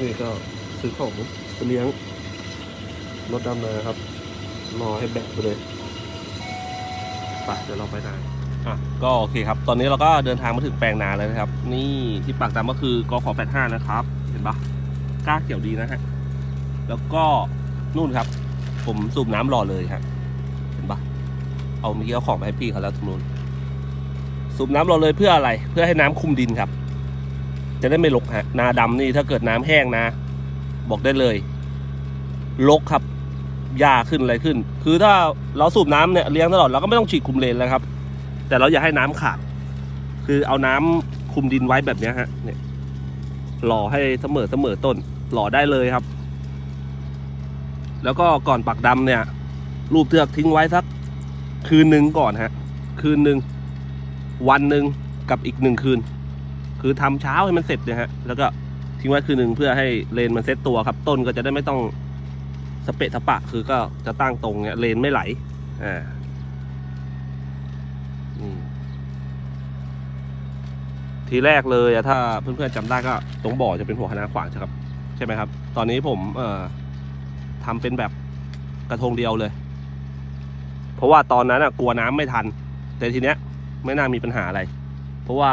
นี่ก็ซื้อของไปเลี้ยงรถดำนาครับ รอให้แบกไปเลยไปเดี๋ยวเราไปนาอะก็โอเคครับ ตอนนี้เราก็เดินทางมาถึงแปลงนาแล้วนะครับ นี่ที่ปากดำก็คือกขอ85นะครับ เห็นปะกล้าเขียวดีนะฮะ แล้วก็นู่นครับ ผมสูบน้ำรอเลยครับเห็นปะเอาเมื่อกี้เอาของไปให้พี่เขาแล้วตรงนู้นสูบน้ำรอเลยเพื่ออะไร เพื่อให้น้ำคุมดินครับ จะได้ไม่รกฮะนาดำนี่ถ้าเกิดน้ำแห้งนะ บอกได้เลยรกครับหญ้าขึ้นอะไรขึ้น คือถ้าเราสูบน้ำเนี่ยเลี้ยงตลอดเราก็ไม่ต้องฉีดคุมเลนแล้วครับ แต่เราอย่าให้น้ำขาด คือเอาน้ำคุมดินไว้แบบนี้ฮะเนี่ยหล่อให้เสมอเสมอต้นหล่อได้เลยครับ แล้วก็ก่อนปักดำเนี่ยรูปเทือกทิ้งไว้สักคืนหนึ่งก่อนฮะ คืนหนึ่งวันหนึ่งกับอีกหนึ่งคืน คือทำเช้าให้มันเสร็จเนี่ยฮะ แล้วก็ทิ้งไว้คืนหนึ่งเพื่อให้เลนมันเซ็ตตัวครับ ต้นก็จะได้ไม่ต้องสเปะสปะ คือก็จะตั้งตรงเนี่ยเลนไม่ไหล อ่าทีแรกเลยอะถ้าเพื่อนๆจำได้ก็ตรงบ่อจะเป็นหัวคณะขวางใช่ครับ ใช่ไหมครับ ตอนนี้ผมเอ่อทำเป็นแบบกระทงเดียวเลย เพราะว่าตอนนั้นอะกลัวน้ำไม่ทัน แต่ทีเนี้ยไม่น่ามีปัญหาอะไร เพราะว่า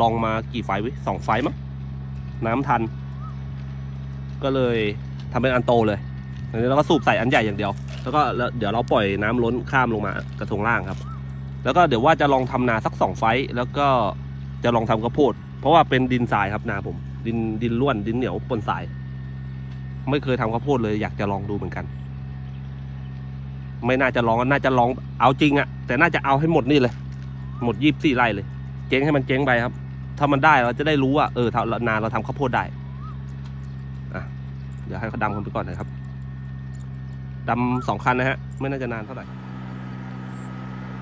ลองมากี่ไฟวิสองไฟมั้งน้ำทัน ก็เลยทำเป็นอันโตเลยอันนี้เราก็สูบใส่อันใหญ่อย่างเดียว แล้วก็แล้วเดี๋ยวเราปล่อยน้ำล้นข้ามลงมากระทงล่างครับ แล้วก็เดี๋ยวว่าจะลองทำนาสักสองไฟแล้วก็จะลองทำข้าวโพดเพราะว่าเป็นดินทรายครับนาผม ดินดินล้วนดินเหนียวปนทราย ไม่เคยทำข้าวโพดเลยอยากจะลองดูเหมือนกัน ไม่น่าจะลองน่าจะลองเอาจริงอะแต่น่าจะเอาให้หมดนี่เลย หมดยี่สิบสี่ไร่เลย เจ๊งให้มันเจ๊งไปครับ ถ้ามันได้เราจะได้รู้ว่าเออถ้านาเราทำข้าวโพดได้อะเดี๋ยวให้เขาดำกันไปก่อนนะครับดำสองคันนะฮะ ไม่น่าจะนานเท่าไหร่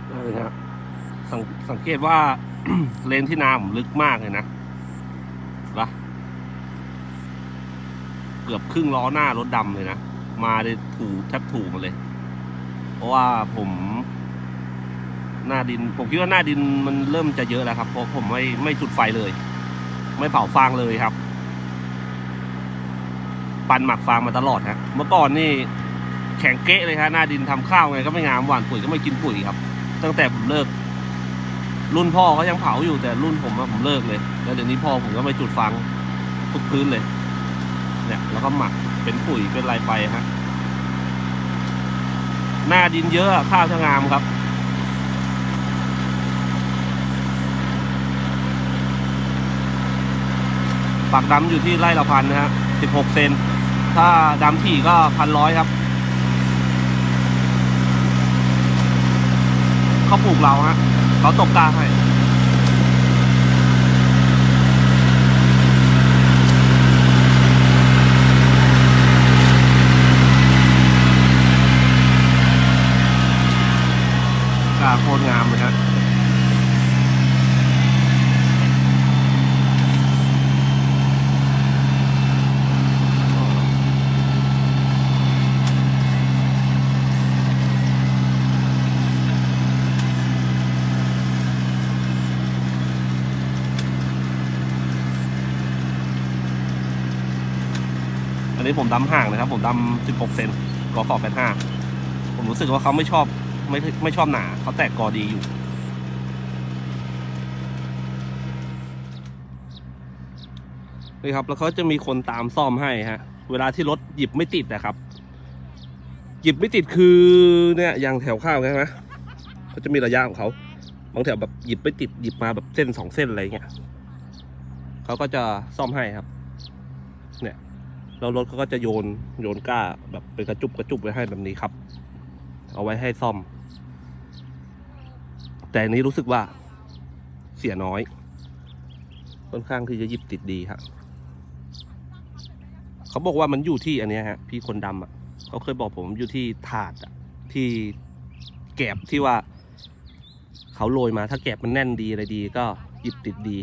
ได้เลยนะสังสังเกตว่าเลนที่นาผมลึกมากเลยนะละเกือบครึ่งล้อหน้ารถดำเลยนะ มาได้ถูแทบถูกมาเลย เพราะว่าผม หน้าดิน ผมคิดว่าหน้าดินมันเริ่มจะเยอะแล้วครับ เพราะผมไม่ไม่จุดไฟเลย ไม่เผาฟางเลยครับ ปั่นหมักฟางมาตลอดฮะเมื่อก่อนนี่แข็งเก๊ะเลยฮะหน้าดินทำข้าวไงก็ไม่งามหวานปุ๋ยก็ไม่กินปุ๋ยครับ ตั้งแต่ผมเลิก รุ่นพ่อก็ยังเผาอยู่แต่รุ่นผมผมเลิกเลย แล้วเดี๋ยวนี้พ่อผมก็ไม่จุดฟางทุกพื้นเลย เนี่ย แล้วก็หมักเป็นปุ๋ยเป็นอะไรไปฮะหน้าดินเยอะอะข้าวจะงามครับ ปักดำอยู่ที่ไร่ละพันนะฮะสิบหกเซน ถ้าดำถี่ก็พันร้อยครับ เขาปลูกเราฮะ เขาตกกาให้กาโคตรงามเลยฮะ อันนี้ผมดำห่างนะครับ ผมดำ16 เซนกอขอบเป็นห้าผมรู้สึกว่าเขาไม่ชอบไม่ไม่ชอบหนาเขาแตกกอดีอยู่ นี่ครับ แล้วเขาจะมีคนตามซ่อมให้ฮะ เวลาที่รถหยิบไม่ติดนะครับ หยิบไม่ติดคือเนี่ยยางแถวข้าวใช่ไหมเขาจะมีระยะของเขาบางแถวแบบหยิบไม่ติดหยิบมาแบบเส้นสองเส้นอะไรเงี้ยเขาก็จะซ่อมให้ครับ แล้วรถเขาก็จะโยนโยนก้าแบบเป็นกระจุบกระจุบไว้ให้แบบนี้ครับ เอาไว้ให้ซ่อม แต่นี้รู้สึกว่าเสียน้อย ค่อนข้างที่จะยิบติดดีครับเขาบอกว่ามันอยู่ที่อันนี้ฮะ พี่คนดำอะเขาเคยบอกผมอยู่ที่ถาดอะที่แกบที่ว่าเขาโรยมาถ้าแกบมันแน่นดีอะไรดีก็หยิบติดดี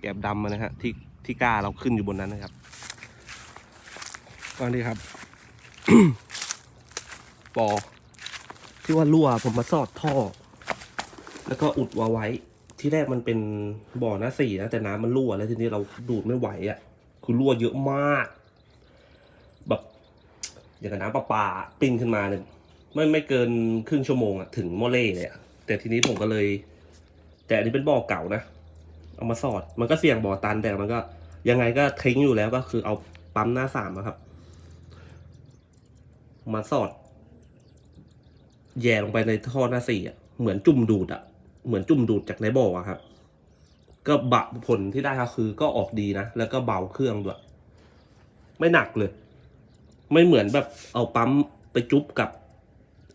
แกบดำนะฮะที่ ที่ก้าเราขึ้นอยู่บนนั้นนะครับก็นี่ครับ ปอ ที่ว่ารั่วผมมาสอดท่อ แล้วก็อุดวาไว้ ที่แรกมันเป็นบ่อหน้าสี่นะแต่น้ำมันรั่วแล้วทีนี้เราดูดไม่ไหวอะ่ะ คือรั่วเยอะมาก แบบอย่างกับน้ำประปาปิ้งขึ้นมาเนี่ยไม่ไม่เกินครึ่งชั่วโมงอะถึงโมอเล่เลยอะแต่ทีนี้ผมก็เลย แต่อันนี้เป็นบ่อเก่านะเอามาสอด มันก็เสี่ยงบ่อตันแต่มันก็ ยังไงก็ทิ้งอยู่แล้วก็คือเอาปั๊มหน้าสามอะครับ มาสอด แย่ลงไปในท่อหน้าสี่อะเหมือนจุ่มดูดอะ เหมือนจุ่มดูดจากในบ่อครับ ก็บะผลที่ได้ก็คือก็ออกดีนะ แล้วก็เบาเครื่องด้วย ไม่หนักเลย ไม่เหมือนแบบเอาปั๊มไปจุ๊บกับ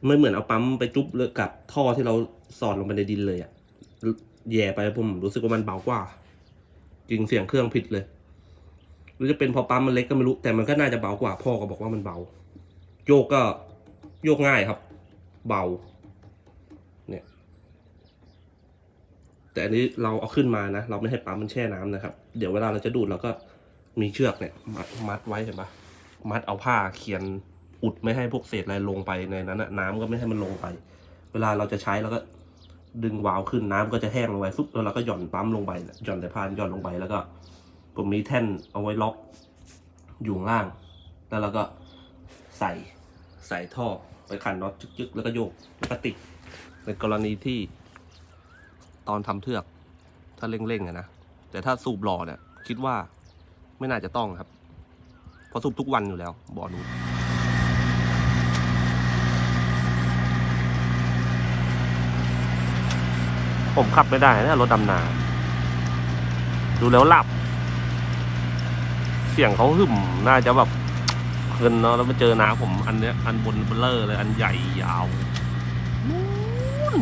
ไม่เหมือนเอาปั๊มไปจุ๊บเลยกับท่อที่เราสอดลงไปในดินเลยอะแย่ไปผมรู้สึกว่ามันเบากว่า จริงเสียงเครื่องผิดเลย หรือจะเป็นพอปั๊มมันเล็กก็ไม่รู้ แต่มันก็น่าจะเบากว่าพ่อก็บอกว่ามันเบา โยกก็โยกง่ายครับ เบา เนี่ย แต่อันนี้เราเอาขึ้นมานะ เราไม่ให้ปั๊มมันแช่น้ำนะครับ เดี๋ยวเวลาเราจะดูดเราก็มีเชือกเนี่ยมัดมัดไว้เห็นปะมัดเอาผ้าเขียนอุดไม่ให้พวกเศษอะไรลงไปในนั้นนะน้ำก็ไม่ให้มันลงไป เวลาเราจะใช้เราก็ดึงวาล์วขึ้นน้ำก็จะแห้งลงไปฟุ๊บแล้วเราก็หย่อนปั๊มลงไปหย่อนแต่พานหย่อนลงไปแล้วก็ ผมมีแท่นเอาไว้ล็อกอยู่ล่าง แล้วเราก็ใส่ใส่ท่อไปขันน็อตจึกๆ แล้วก็โยกแล้วก็ติดในกรณีที่ตอนทำเทือก ถ้าเร่งๆอะนะ แต่ถ้าสูบหล่อเนี่ย คิดว่าไม่น่าจะต้องครับ เพราะสูบทุกวันอยู่แล้วบ่อนู้นผมขับไม่ได้นะรถดำนา ดูแล้วหลับ เสียงเขาหึมน่าจะแบบเพลินเนาะแล้วมาเจอนาผมอันเนี้ยอันบนเบลเลอร์เลยอันใหญ่ยาวนู่น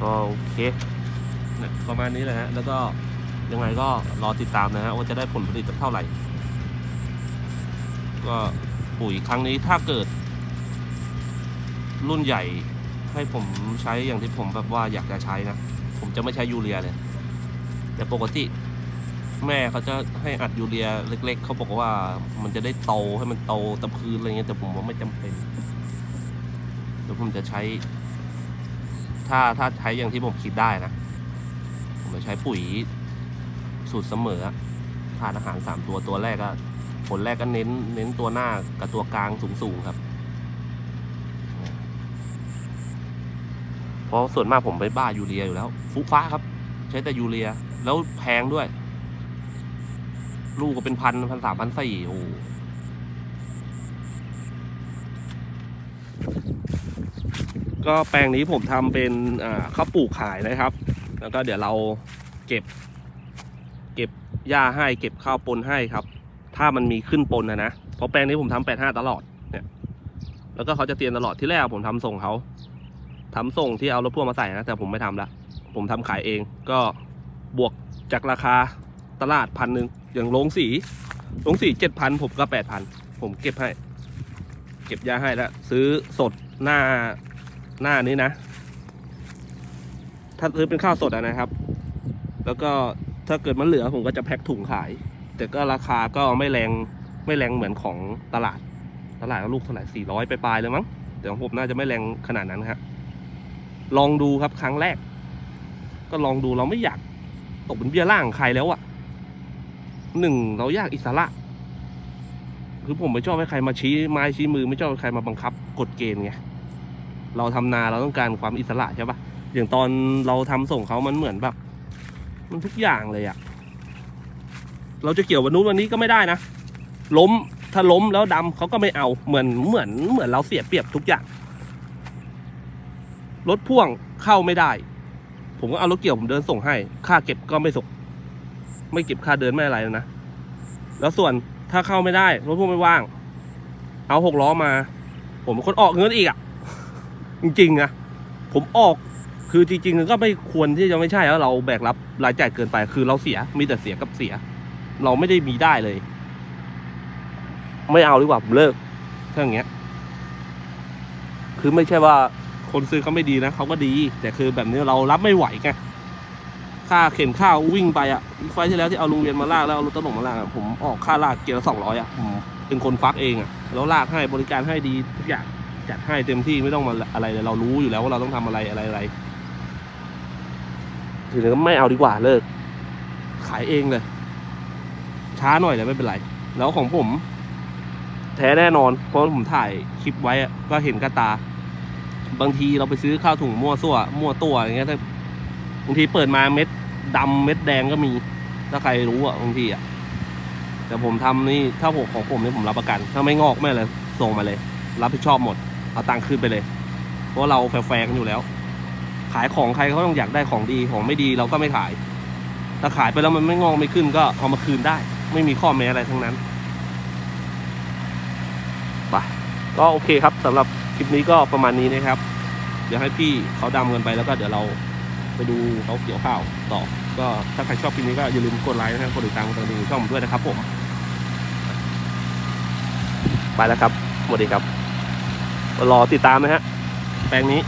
ก็โอเคนี่ยประมาณนี้แหละฮะ แล้วก็ยังไงก็รอติดตามนะฮะ ว่าจะได้ผลผลิตเท่าไหร่ ก็ปุ๋ยครั้งนี้ถ้าเกิด รุ่นใหญ่ ให้ผมใช้อย่างที่ผมแบบว่าอยากจะใช้นะ ผมจะไม่ใช้ยูเรียเลย แต่ปกติ แม่เขาจะให้อัดยูเรียเล็ก ๆ เขาบอกว่ามันจะได้โตให้มันโตตะพื้นอะไรเงี้ยแต่ผมว่าไม่จำเป็นเดี๋ยวผมจะใช้ ถ้าถ้าใช้อย่างที่ผมคิดได้นะ ผมจะใช้ปุ๋ยสูตรเสมอทานอาหารสามตัวตัวแรกก็ผลแรกก็เน้นเน้นตัวหน้ากับตัวกลางสูงๆครับ เพราะส่วนมากผมไปบ้ายูเรียอยู่แล้ว ฟุฟ้าครับ ใช้แต่ยูเรีย แล้วแพงด้วย ลูกก็เป็นพันพันสามพันสี่โอ้ก็แปลงนี้ผมทำเป็นข้าวปลูกขายนะครับ แล้วก็เดี๋ยวเราเก็บ เก็บหญ้าให้เก็บข้าวปนให้ครับ ถ้ามันมีขึ้นปนนะนะเพราะแปลงนี้ผมทำแปดห้าตลอดเนี่ย แล้วก็เขาจะเตียนตลอดที่แรกผมทำส่งเขา ทำส่งที่เอารถพ่วงมาใส่นะ แต่ผมไม่ทำละผมทำขายเองก็บวกจากราคาตลาดพันหนึ่งอย่างลงสีลงสีเจ็ดพันผมก็แปดพันผมเก็บให้ เก็บยาให้แล้วซื้อสดหน้าหน้านี้นะ ถ้าซื้อเป็นข้าวสดะนะครับ แล้วก็ถ้าเกิดมันเหลือผมก็จะแพ็คถุงขาย แต่ก็ราคาก็ไม่แรงไม่แรงเหมือนของตลาด ตลาดก็ลูกเท่าไหร่สี่ร้อยไปปลายๆเลยมั้งแต่ของผมน่าจะไม่แรงขนาดนั้นครับ ลองดูครับครั้งแรก ก็ลองดูเราไม่อยากตกเป็นเบี้ยล่างใครแล้วอะหนึ่งเราอยากอิสระ คือผมไม่ชอบให้ใครมาชี้ไม้ชี้มือไม่ชอบให้ใครมาบังคับกฎเกณฑ์ไงเราทำนาเราต้องการความอิสระใช่ปะอย่างตอนเราทำส่งเขามันเหมือนแบบ มันทุกอย่างเลยอะเราจะเกี่ยววันนู้นวันนี้ก็ไม่ได้นะล้มถ้าล้มแล้วดำเขาก็ไม่เอาเหมือนเหมือนเหมือนเราเสียเปรียบทุกอย่าง รถพ่วงเข้าไม่ได้ ผมก็เอารถเกี่ยวผมเดินส่งให้ ค่าเก็บก็ไม่ส่งไม่เก็บค่าเดินไม่อะไรแล้วนะ แล้วส่วนถ้าเข้าไม่ได้รถพ่วงไม่ว่าง เอาหกล้อมา ผมเป็นคนออกเงินอีกอะ่ะ จริงๆนะผมออกคือจริงๆก็ไม่ควรที่จะไม่ใช่แล้วเราแบกรับรายจ่ายเกินไปคือเราเสียมีแต่เสียกับเสีย เราไม่ได้มีได้เลย ไม่เอาดีกว่าผมเลิกถ้าอย่างเงี้ย คือไม่ใช่ว่า คนซื้อเขาไม่ดีนะเขาก็ดี แต่คือแบบนี้เรารับไม่ไหวไงค่าเข็นข้าววิ่งไปอะไฟที่แล้วที่เอาลุงเวียนมาลากแล้วเอารถตลกมาลากอะผมออกค่าลากเกียร์สองร้อยอะผมเป็นคนฟักเองอะแล้วลากให้บริการให้ดีทุกอย่างจัดให้เต็มที่ไม่ต้องมาอะไรเลยเรารู้อยู่แล้วว่าเราต้องทำอะไรอะไรอะไรถึงก็ไม่เอาดีกว่าเลิก ขายเองเลย ช้าหน่อยแต่ไม่เป็นไร แล้วของผม แท้แน่นอน เพราะผมถ่ายคลิปไว้อะก็เห็นกระตา บางทีเราไปซื้อข้าวถุงมั่วซั่วมั่วตัวอย่างเงี้ยถ้าบางทีเปิดมาเม็ดดำเม็ดแดงก็มี ถ้าใครรู้อะบางทีอะแต่ผมทำนี่ถ้าผมของผมนี่ผมรับประกัน ถ้าไม่งอกไม่อะไรส่งมาเลย รับผิดชอบหมด เอาตังค์คืนไปเลย เพราะเราแฟร์กันอยู่แล้ว ขายของใครเขาต้องอยากได้ของดีของไม่ดีเราก็ไม่ขาย ถ้าขายไปแล้วมันไม่งอกไม่ขึ้นก็เอามาคืนได้ ไม่มีข้อแม้อะไรทั้งนั้นไปก็โอเคครับสำหรับ คลิปนี้ก็ประมาณนี้นะครับ เดี๋ยวให้พี่เขาดำกันไปแล้วก็เดี๋ยวเราไปดูเขาเกี่ยวข้าวต่อ ก็ถ้าใครชอบคลิปนี้ก็อย่าลืมกดไลค์นะครับกดติดตามกดกระดิ่งช่องผมด้วยนะครับผม ไปแล้วครับสวัสดีครับ รอติดตามนะฮะ แปลงนี้